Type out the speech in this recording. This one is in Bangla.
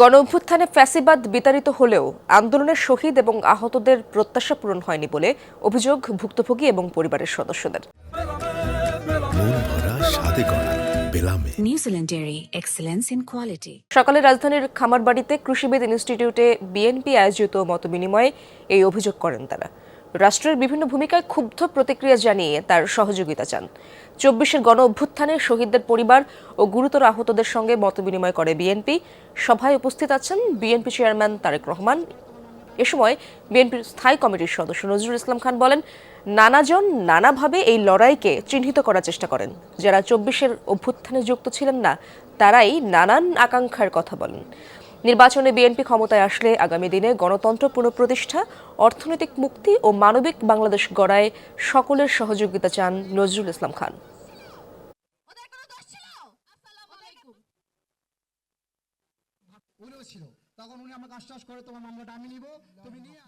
গণ অভ্যুত্থানে ফ্যাসিবাদ বিতাড়িত হলেও আন্দোলনের শহীদ এবং আহতদের প্রত্যাশা পূরণ হয়নি বলে অভিযোগ ভুক্তভোগী এবং পরিবারের সদস্যদের. সকালে রাজধানীর খামারবাড়িতে কৃষিবিদ ইনস্টিটিউটে বিএনপি আয়োজিত মতবিনিময়ে এই অভিযোগ করেন তারা। রাষ্ট্রের বিভিন্ন ভূমিকায় ক্ষুব্ধ প্রতিক্রিয়া জানিয়ে তার সহযোগিতা চান। চব্বিশের গণ অভ্যুত্থানে শহীদদের পরিবার ও গুরুতর আহতদের সঙ্গে মতবিনিময় করে বিএনপি। সভায় উপস্থিত আছেন বিএনপি চেয়ারম্যান তারেক রহমান। এ সময় বিএনপির স্থায়ী কমিটির সদস্য নজরুল ইসলাম খান বলেন, নানাজন নানাভাবে এই লড়াইকে চিহ্নিত করার চেষ্টা করেন। যারা চব্বিশের অভ্যুত্থানে যুক্ত ছিলেন না, তারাই নানান আকাঙ্ক্ষার কথা বলেন। নির্বাচনে বিএনপি ক্ষমতায় আসলে আগামী দিনে গণতন্ত্র পুনঃপ্রতিষ্ঠা, অর্থনৈতিক মুক্তি ও মানবিক বাংলাদেশ গড়ায় সকলের সহযোগিতা চান নজরুল ইসলাম খান তখন উনি আমাকে আশ্বাস করে, তোমার আমি নিব, তুমি নিয়ে।